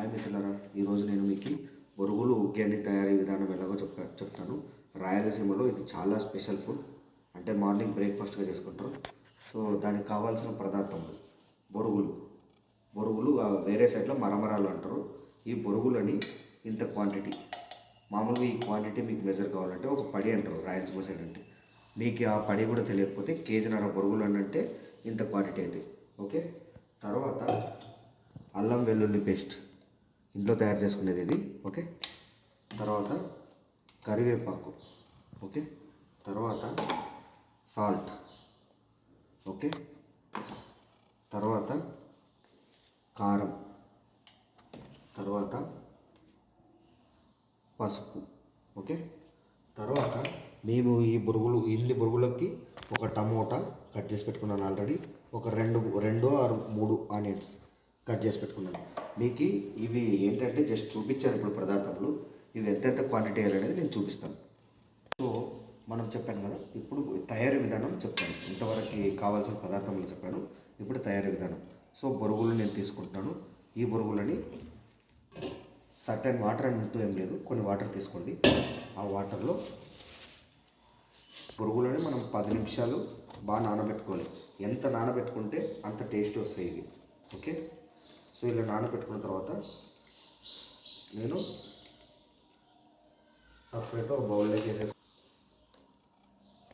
Hi మిత్రులారా ఈరోజు నేను మీకు బొరుగులు ఉగ్గాన్ని తయారీ విధానం ఎలాగో చెప్ప చెప్తాను. రాయలసీమలో ఇది చాలా స్పెషల్ ఫుడ్. అంటే మార్నింగ్ బ్రేక్ఫాస్ట్గా చేసుకుంటారు. సో దానికి కావాల్సిన పదార్థములు బొరుగులు. బొరుగులు వేరే సైడ్లో మరమరాలు అంటారు. ఈ బొరుగులని ఇంత క్వాంటిటీ మామూలుగా ఈ క్వాంటిటీ మీకు మెజర్ కావాలంటే ఒక పడి అంటారు రాయలసీమ సైడ్ అంటే. మీకు ఆ పడి కూడా తెలియకపోతే కేజీన్నర బొరుగులు అని అంటే ఇంత క్వాంటిటీ అయితే ఓకే? తర్వాత అల్లం వెల్లుల్లి పేస్ట్. ఇంట్లో తయారు చేసుకునేది ఇది ఓకే? తర్వాత కరివేపాకు ఓకే? తర్వాత సాల్ట్ ఓకే? తర్వాత కారం తర్వాత పసుపు ఓకే? తర్వాత మేము ఈ బురుగులు ఇన్ని బురుగులకి ఒక టమోటా కట్ చేసి పెట్టుకున్నాను ఆల్రెడీ. ఒక రెండు రెండు ఆరు మూడు ఆనియన్స్. కట్ చేసి పెట్టుకున్నాను మీకు ఇవి ఏంటంటే జస్ట్ చూపించాను ఇప్పుడు పదార్థములు. ఇవి ఎంతెంత క్వాంటిటీ అనేది నేను చూపిస్తాను. సో మనం చెప్పాను కదా ఇప్పుడు తయారీ విధానం చెప్తాను. ఇంతవరకు కావాల్సిన పదార్థములు చెప్పాను. ఇప్పుడు తయారీ విధానం. సో బొరుగులు నేను తీసుకుంటున్నాను. ఈ బొరుగులని సర్టన్ వాటర్ అంటూ ఏం లేదు. కొన్ని వాటర్ తీసుకోండి. ఆ వాటర్లో పురుగులని మనం పది నిమిషాలు బాగా నానబెట్టుకోవాలి. ఎంత నానబెట్టుకుంటే అంత టేస్ట్ వస్తాయి ఇవి. ఓకే? సో ఇలా నానబెట్టుకున్న తర్వాత నేను సపరేట్ ఒక బౌల్లో చేసేసుకున్నాను.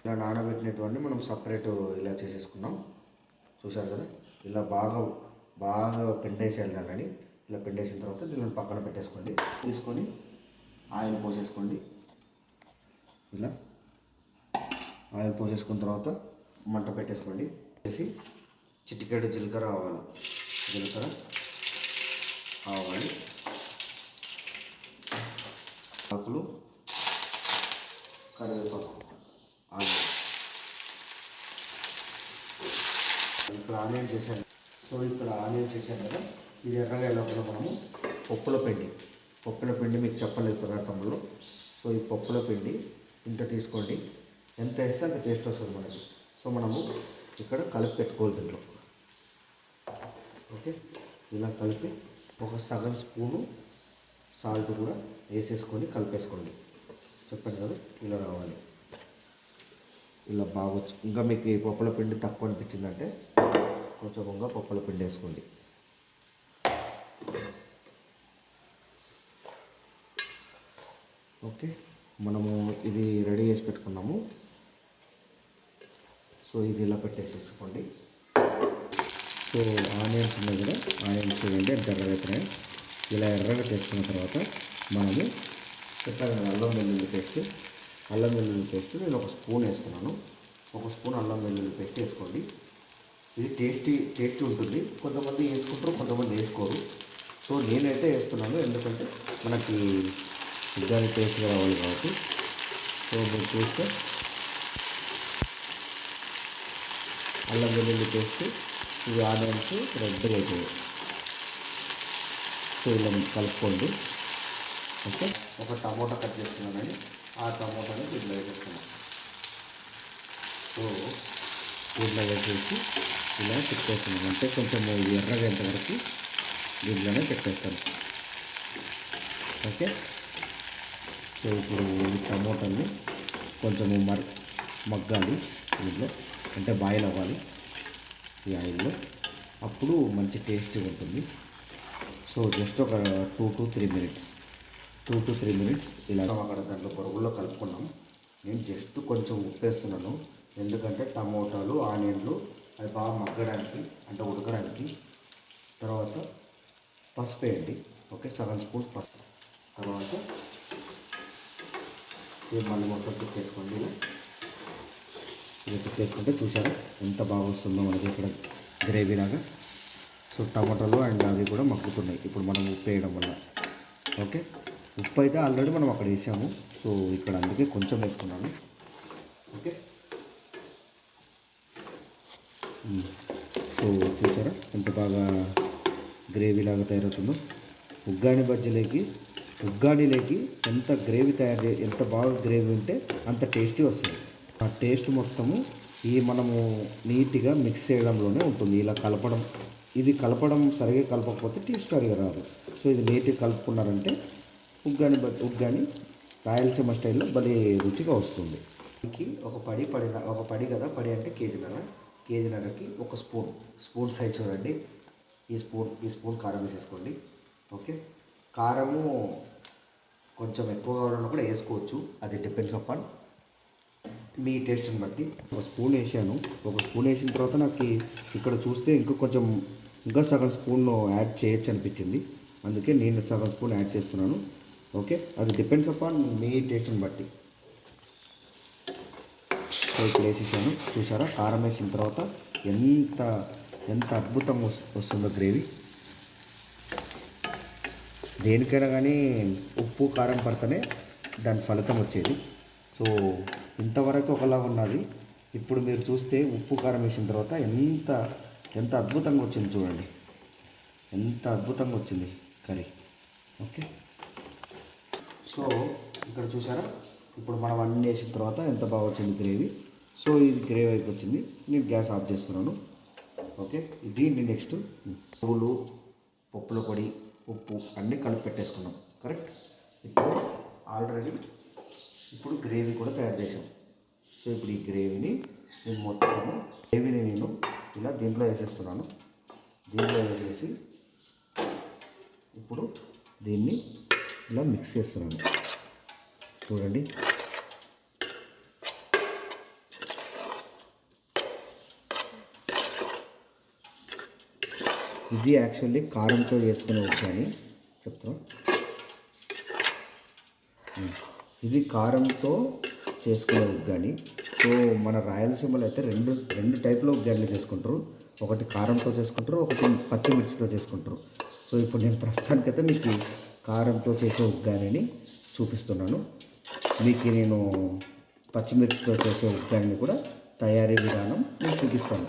ఇలా నానబెట్టినటువంటి మనం సపరేట్ ఇలా చేసేసుకున్నాం. చూసారు కదా? ఇలా బాగా బాగా పెండేసేయాలి దాన్ని. ఇలా పెండేసిన తర్వాత దీనిని పక్కన పెట్టేసుకోండి. తీసుకొని ఆయిల్ పోసేసుకోండి. ఇలా ఆయిల్ పోసేసుకున్న తర్వాత మంట పెట్టేసుకోండి. వేసి చిటికెడు జీలకర్ర ఆవాలు. జీలకర్ర. ఆవాలి ఆకులు కరివేపాకు ఆనియన్. ఇక్కడ ఆనియన్ చేశాను. సో ఇక్కడ ఆనియన్ చేశాను కదా ఇది ఎర్రగా లోపల మనము పప్పుల పిండి. పప్పుల పిండి మీకు చెప్పలేదు పదార్థంలో. సో ఈ పప్పుల పిండి ఇంత తీసుకోండి. ఎంత వేస్తే అంత టేస్ట్ వస్తుంది మనకి. సో మనము ఇక్కడ కలిపి పెట్టుకోవాలి దీంట్లో. ఓకే? ఇలా కలిపి ఒక సగం స్పూను సాల్ట్ కూడా వేసేసుకొని కలిపేసుకోండి. చెప్పాను కదా ఇలా రావాలి. ఇలా బాగొచ్చు ఇంకా మీకు ఈ పప్పుల పిండి తక్కువ అనిపించిందంటే కొంచెం ఇంకా పప్పుల పిండి వేసుకోండి. ఓకే మనము ఇది రెడీ చేసి పెట్టుకున్నాము. సో ఇది ఇలా పెట్టేసేసుకోండి. సో ఆనియన్స్ ఉన్నాయి కదా ఆనియన్స్ చూడండి ఎంత ఎర్రగా అవుతున్నాయి ఇలా ఎర్రగా చేసుకున్న తర్వాత మనము చెప్పాను అల్లం వెల్లుల్లి పేస్ట్ అల్లం వెల్లుల్లి పేస్ట్ నేను ఒక స్పూన్ వేస్తున్నాను. ఒక స్పూన్ అల్లం వెల్లుల్లి పేస్ట్ వేసుకోండి. ఇది టేస్టీ టేస్టీ ఉంటుంది. కొంతమంది వేసుకుంటారు కొంతమంది వేసుకోరు. సో నేనైతే వేస్తున్నాను ఎందుకంటే మనకి బిర్యానీ టేస్ట్ రావాలి కాబట్టి. సో మీరు చూస్తే అల్లం వెల్లుల్లి పేస్ట్ ఇవి ఆనియన్స్ రెడ్ అయిపోయాయి సో కలుపుకోండి. ఓకే? ఒక టమోటా కట్ చేస్తున్నానండి ఆ టమోటాని దీంట్లో వేసేస్తున్నాను. సో దీంట్లో వేసేసి ఇలా పెట్టేస్తున్నాను అంటే కొంచెం ఇది ఎర్రగా వరకు దీంట్లోనే పెట్టేస్తాను ఓకే? సో ఇప్పుడు ఈ టమోటాని కొంచెము మర్ మగ్గాలి దీంట్లో. అంటే బాయిల్ అవ్వాలి. ఈ ఆయిల్లో. అప్పుడు మంచి టేస్టీ ఉంటుంది. సో జస్ట్ ఒక two to three minutes. Two to three minutes ఇలా అక్కడ దాంట్లో పొరుగుల్లో కలుపుకున్నాం. నేను జస్ట్ కొంచెం ఉప్పు వేస్తున్నాను ఎందుకంటే టమోటాలు ఆనియన్లు అవి బాగా మగ్గడానికి అంటే ఉడకడానికి. తర్వాత పసుపు వేయండి. ఓకే సెవెన్ స్పూన్స్ పసుపు. తర్వాత ఇది మళ్ళీ మొత్తం తిప్పేసుకోండి. ఇలా ఇది తిప్పేసుకుంటే చూసారా ఎంత బాగా వస్తుందో మనకి ఇక్కడ గ్రేవీ లాగా. సో టమాటాలు అండ్ అవి కూడా మక్కుతున్నాయి ఇప్పుడు మనం ఉప్పు వేయడం వల్ల. ఓకే ఉప్పు అయితే ఆల్రెడీ మనం అక్కడ వేసాము. సో ఇక్కడ అందుకే కొంచెం వేసుకున్నాను. ఓకే సో చూసారా ఎంత బాగా గ్రేవీ లాగా తయారవుతుందో. ఉగ్గాని బజ్జీలోకి ఉగ్గానిలోకి ఎంత గ్రేవీ తయారు ఎంత బాగా గ్రేవీ ఉంటే అంత టేస్టీ వస్తుంది. ఆ టేస్ట్ మొత్తము ఈ మనము నీట్గా మిక్స్ చేయడంలోనే ఉంటుంది. ఇలా కలపడం ఇది కలపడం సరిగా కలపకపోతే టేస్ట్ సరిగా రాదు. సో ఇది నీట్గా కలుపుకున్నారంటే ఉగ్గాని బట్ ఉగ్గాని రాయలసీమ స్టైల్లో భలే రుచిగా వస్తుంది. దీనికి ఒక పడి పడిన ఒక పడి కదా పడి అంటే కేజీన్నర. కేజీన్నరకి ఒక స్పూన్ స్పూన్ సైజ్ చూడండి. ఈ స్పూన్ ఈ స్పూన్ కారం వేసేసుకోండి. ఓకే? కారము కొంచెం ఎక్కువ ఉన్నా కూడా వేసుకోవచ్చు. అది డిపెండ్స్ అపాన్ మీ టేస్ట్ని బట్టి. ఒక స్పూన్ వేసాను. ఒక స్పూన్ వేసిన తర్వాత నాకు ఇక్కడ చూస్తే ఇంకా కొంచెం ఇంకా సగం స్పూన్ యాడ్ చేయొచ్చు అనిపించింది. అందుకే నేను సగం స్పూన్ యాడ్ చేస్తున్నాను. ఓకే? అది డిపెండ్స్ అపాన్ మీ టేస్ట్ని బట్టి. సో ఇప్పుడు వేసేసాను. చూసారా? కారం వేసిన తర్వాత ఎంత ఎంత అద్భుతంగా వస్తుందో గ్రేవీ. దేనికైనా కానీ ఉప్పు కారం పడితేనే దాని ఫలితం వచ్చేది. సో ఇంతవరకు ఒకలా ఉన్నది. ఇప్పుడు మీరు చూస్తే ఉప్పు కారం వేసిన తర్వాత ఎంత ఎంత అద్భుతంగా వచ్చింది చూడండి. ఎంత అద్భుతంగా వచ్చింది కర్రీ. ఓకే? సో ఇక్కడ చూసారా ఇప్పుడు మనం అన్నీ వేసిన తర్వాత ఎంత బాగా వచ్చింది గ్రేవీ. సో ఇది గ్రేవీ అయిపోయింది వచ్చింది. నేను గ్యాస్ ఆఫ్ చేస్తున్నాను. ఓకే? దీన్ని నెక్స్ట్ పువ్వులు పప్పుల పొడి ఉప్పు అన్నీ కలిపి పెట్టేసుకున్నాం. కరెక్ట్? ఇప్పుడు ఆల్రెడీ ఇప్పుడు గ్రేవీ కూడా తయారు చేసాం సో ఇప్పుడు ఈ గ్రేవీని నేను మొత్తం గ్రేవీని నేను ఇలా దీంట్లో వేసేస్తున్నాను. దీంట్లో వేసేసి ఇప్పుడు దీన్ని ఇలా మిక్స్ చేస్తున్నాను. చూడండి. ఇది యాక్చువల్లీ కారంతో చేసుకునే వచ్చాయని చెప్తాను ఇది కారంతో చేసుకునే ఉగ్గాని సో మన రాయలసీమలో అయితే రెండు రెండు టైప్లో ఉగ్గానిలు చేసుకుంటారు. ఒకటి కారంతో చేసుకుంటారు ఒకటి పచ్చిమిర్చితో చేసుకుంటారు. సో ఇప్పుడు నేను ప్రస్తుతానికైతే మీకు కారంతో చేసే ఉగ్గానిని చూపిస్తున్నాను. మీకు నేను పచ్చిమిర్చితో చేసే ఉగ్గానిని కూడా తయారీ విధానం నేను చూపిస్తాను.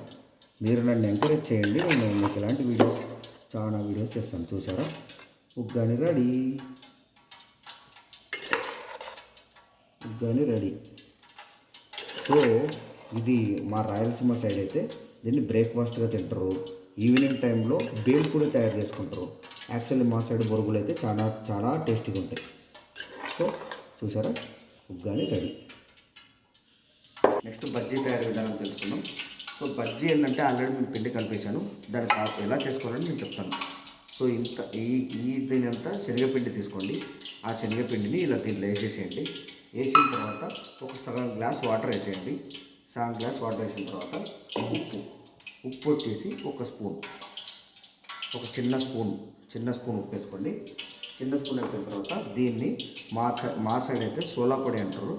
మీరు నన్ను ఎంకరేజ్ చేయండి. నేను మీకు ఇలాంటి వీడియోస్ చాలా వీడియోస్ చేస్తాను. చూసారా? Uggani ready. Uggani ready. So ఇది మా రాయలసీమ సైడ్ అయితే దీన్ని బ్రేక్ఫాస్ట్గా తింటారు. ఈవినింగ్ టైంలో బేల్ కూడా తయారు చేసుకుంటారు. యాక్చువల్లీ మా సైడ్ బొరుగులు అయితే చాలా చాలా టేస్టీగా ఉంటాయి. సో చూసారా? ఉగ్గాని రెడీ. నెక్స్ట్ బజ్జీ తయారు విధానం తెలుసుకుందాం. సో బజ్జీ ఏంటంటే ఆల్రెడీ నేను పిండి కలిపేశాను. దాన్ని ఎలా చేసుకోవాలని నేను చెప్తాను. సో ఇంత ఈ ఈ దీని అంతా శనగపిండి తీసుకోండి. ఆ శనగపిండిని ఇలా దీంట్లో వేసేసేయండి. వేసిన తర్వాత ఒక సగం గ్లాస్ వాటర్ వేసేయండి. సగం గ్లాస్ వాటర్ వేసిన తర్వాత ఉప్పు ఉప్పు వచ్చేసి ఒక స్పూన్. ఒక చిన్న స్పూన్ చిన్న స్పూన్ ఉప్పు వేసుకోండి. చిన్న స్పూన్ అయిపోయిన తర్వాత దీన్ని మా మా సైడ్ అయితే సోలా పొడి అంటారు.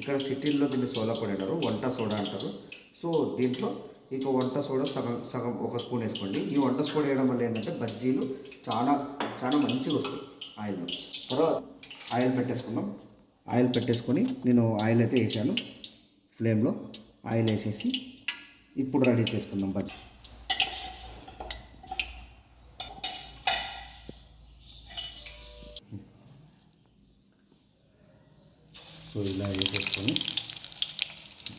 ఇక్కడ సిటీల్లో దీన్ని సోలా పొడి అంటారు వంట సోడా అంటారు. సో దీంట్లో ఇక వంట సోడా సగం సగం ఒక స్పూన్ వేసుకోండి. ఈ వంట సోడా వేయడం వల్ల ఏంటంటే బజ్జీలు చాలా చాలా మంచిగా వస్తాయి ఆయిల్లో. తర్వాత ఆయిల్ పెట్టేసుకున్నాం ఆయిల్ పెట్టేసుకొని నేను ఆయిల్ అయితే వేసాను. ఫ్లేమ్లో ఆయిల్ వేసేసి ఇప్పుడు రెడీ చేసుకుందాం బజ్జీ. సో ఇలా వేసేసుకొని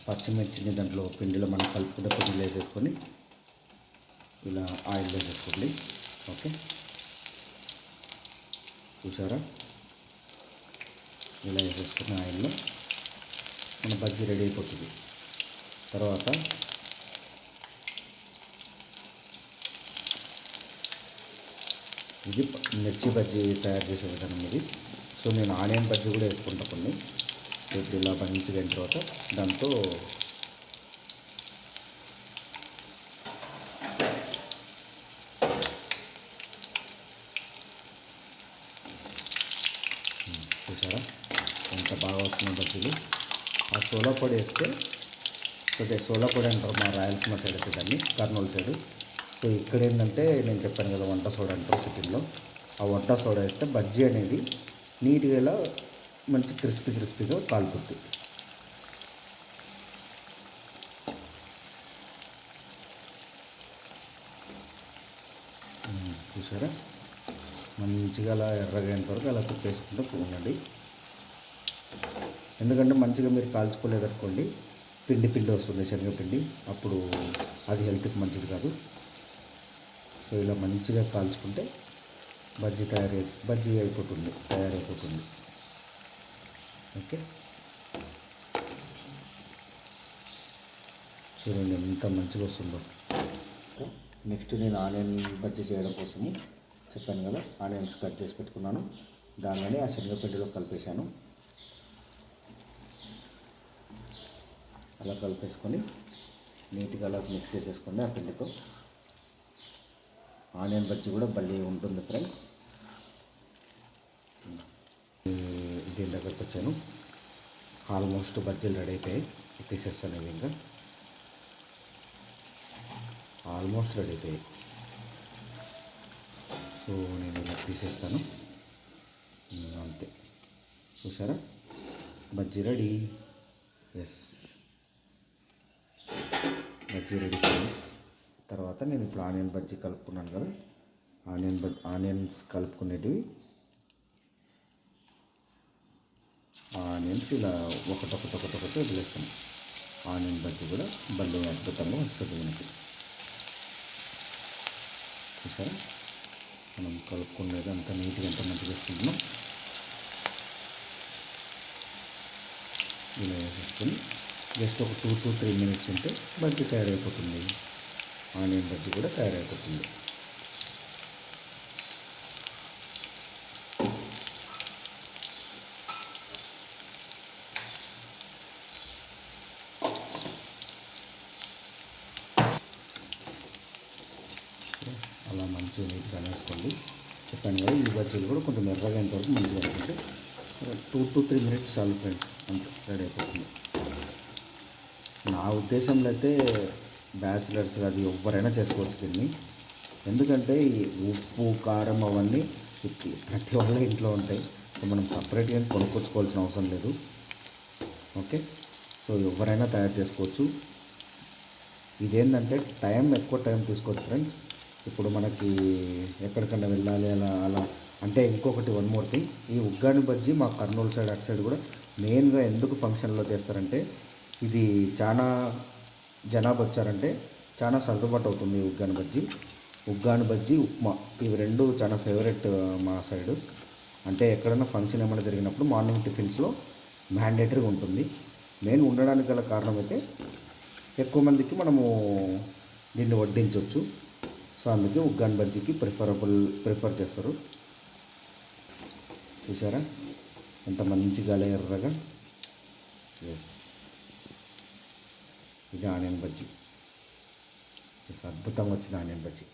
పచ్చిమిర్చిని దాంట్లో పిండిలో మనం కలుపుకుంటే పిండిలో వేసేసుకొని ఇలా ఆయిల్ వేసేసుకోండి. ఓకే? చూసారా? ఇలా వేసేసుకున్న ఆయిల్లో మన బజ్జీ రెడీ అయిపోతుంది. తర్వాత ఇది మిర్చి బజ్జీ తయారు చేసే విధానం ఇది. సో నేను ఆనియన్ బజ్జీ కూడా వేసుకుంటా కొన్ని. ఇలా మంచిగా తర్వాత దాంతో ఉమ్, చూసారా అనమాట బాగా వస్తున్నాయి బజ్జీలు ఆ సోలా పొడి వేస్తే అదే సోలా పొడి అంటారు మా రాయలసీమ సైడ్ అయితే దాన్ని కర్నూలు సైడ్ సో ఇక్కడ ఏంటంటే నేను చెప్పాను కదా వంట సోడా అంటారు సిటీలో ఆ వంట సోడా వేస్తే బజ్జీ అనేది నీట్గా ఇలా మంచి క్రిస్పీ క్రిస్పీగా కాలుతుంది. చూసారా? మంచిగా అలా ఎర్రగా అయినంత వరకు అలా తిప్పేసుకుంటూ ఉండండి ఎందుకంటే మంచిగా మీరు కాల్చుకోలేదనుకోండి పిండి పిండి వస్తుంది శనగపిండి. అప్పుడు అది హెల్త్కి మంచిది కాదు. సో సో ఇలా మంచిగా కాల్చుకుంటే బజ్జీ తయారై బజ్జీ అయిపోతుంది తయారైపోతుంది. ఓకే? చూడండి ఎంత మంచిగా వస్తుందో. నెక్స్ట్ నేను ఆనియన్ బజ్జీ చేయడం కోసము చెప్పాను కదా ఆనియన్స్ కట్ చేసి పెట్టుకున్నాను. దానిలోనే ఆ శనగపిండిలో కలిపేశాను. అలా కలిపేసుకొని నీట్గా అలా మిక్స్ చేసేసుకోండి ఆ పిండితో ఆనియన్ బజ్జీ కూడా భలే ఉంటుంది ఫ్రెండ్స్. దీని దగ్గరకు వచ్చాను. ఆల్మోస్ట్ బజ్జీలు రెడీ అయిపోయాయి. తీసేస్తాను ఇవి ఇంకా. ఆల్మోస్ట్ రెడీ అయిపోయాయి. సో నేను ఇలా తీసేస్తాను. అంతే. చూసారా? Bajji ready. Yes bajji ready friends తర్వాత నేను ఇప్పుడు ఆనియన్ బజ్జీ కలుపుకున్నాను కదా. ఆనియన్ బజ్ ఆనియన్స్ కలుపుకునేటివి. ఆనియన్స్ ఇలా ఒకటొకటి ఒకటొకటి వదిలేస్తాను. ఆనియన్ బజ్జీ కూడా భలే అద్భుతంగా వస్తుంది మనకి. చూసారా? మనం కలుపుకునేది అంత నీట్గా ఎంత మంచిగా వేసుకుంటున్నాం ఇలా వేసేసుకొని జస్ట్ ఒక టూ టు త్రీ మినిట్స్ ఉంటే బజ్జీ తయారైపోతుంది. ఆనియన్ బజ్జీ కూడా తయారైపోతుంది. అలా మంచిగా నీట్గా వేసుకోండి చెప్పాను కదా ఈ బజ్జీలు కూడా కొంచెం ఎర్రగా వరకు మంచిగా అనుకుంటే టూ టు త్రీ మినిట్స్ చాలు ఫ్రెండ్స్. అంతే రెడీ అయిపోతుంది నా ఉద్దేశంలో అయితే బ్యాచిలర్స్ అది ఎవరైనా చేసుకోవచ్చు దీన్ని. ఎందుకంటే ఈ ఉప్పు కారం అవన్నీ ప్రతి వాళ్ళ ఇంట్లో ఉంటాయి. సో మనం సపరేట్గా కొనుక్కొచ్చుకోవాల్సిన అవసరం లేదు. ఓకే? సో ఎవరైనా తయారు చేసుకోవచ్చు. ఇదేంటంటే టైం ఎక్కువ టైం తీసుకోవచ్చు ఫ్రెండ్స్. ఇప్పుడు మనకి ఎక్కడికన్నా వెళ్ళాలి అలా అలా అంటే ఇంకొకటి వన్ మోర్ థింగ్. ఈ ఉగ్గాని బజ్జీ మా కర్నూలు సైడ్ అటు సైడ్ కూడా మెయిన్గా ఎందుకు ఫంక్షన్లో చేస్తారంటే ఇది చాలా జనాభా వచ్చారంటే చాలా సర్దుబాటు అవుతుంది ఉగ్గాన ఉగ్గాని బజ్జీ. ఉగ్గాని బజ్జీ ఉప్మా. ఇవి రెండు చాలా ఫేవరెట్ మా సైడు అంటే ఎక్కడైనా ఫంక్షన్ ఏమైనా జరిగినప్పుడు మార్నింగ్ టిఫిన్స్లో మ్యాండేటరీగా ఉంటుంది. మెయిన్ ఉండడానికి గల కారణం అయితే ఎక్కువ మందికి మనము దీన్ని వడ్డించవచ్చు సో అందుకే ఉగ్గాన్ బజ్జీకి ప్రిఫరబుల్ ప్రిఫర్ చేస్తారు. చూసారా? ఎంత మంచిగా ఎర్రగా. ఎస్ ఇది ఆనియన్ బజ్జీ. అద్భుతం అద్భుతంగా వచ్చిన ఆనియన్ బజ్జీ.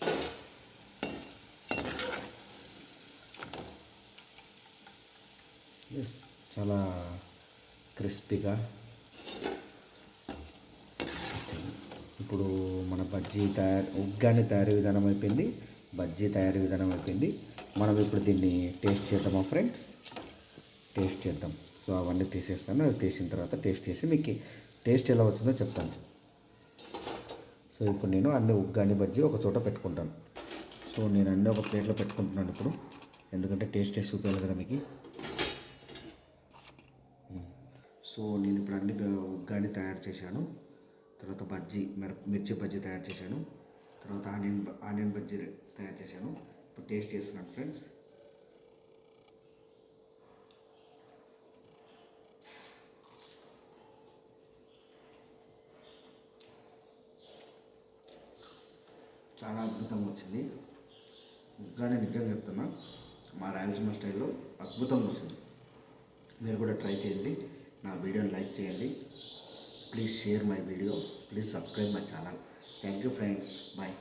చాలా క్రిస్పీగా ఇప్పుడు మన బజ్జీ తయారు ఉగ్గాని తయారీ విధానం అయిపోయింది బజ్జీ తయారీ విధానం అయిపోయింది. మనం ఇప్పుడు దీన్ని టేస్ట్ చేద్దామా ఫ్రెండ్స్? టేస్ట్ చేద్దాం. సో అవన్నీ తీసేస్తాను. అవి తీసిన తర్వాత టేస్ట్ చేసి మీకు టేస్ట్ ఎలా వచ్చిందో చెప్తాను. సో ఇప్పుడు నేను అన్ని ఉగ్గాని బజ్జీ ఒక చోట పెట్టుకుంటాను. సో నేను అన్నీ ఒక ప్లేట్లో పెట్టుకుంటున్నాను ఇప్పుడు. ఎందుకంటే టేస్ట్ చేసి చూపించాలి కదా మీకు. సో నేను ఇప్పుడు అన్ని ఉగ్గాని తయారు చేశాను. తర్వాత బజ్జీ మిర మిర్చి బజ్జీ తయారు చేశాను. తర్వాత ఆనియన్ ఆనియన్ బజ్జీ తయారు చేశాను. ఇప్పుడు టేస్ట్ చేస్తున్నాను ఫ్రెండ్స్ చాలా అద్భుతంగా వచ్చింది. కానీ నిజంగా చెప్తున్నా మా రాయలసీమ స్టైల్లో అద్భుతంగా వచ్చింది. మీరు కూడా ట్రై చేయండి నా వీడియోని లైక్ చేయండి. Please share my video please subscribe my channel. Thank you friends. Bye.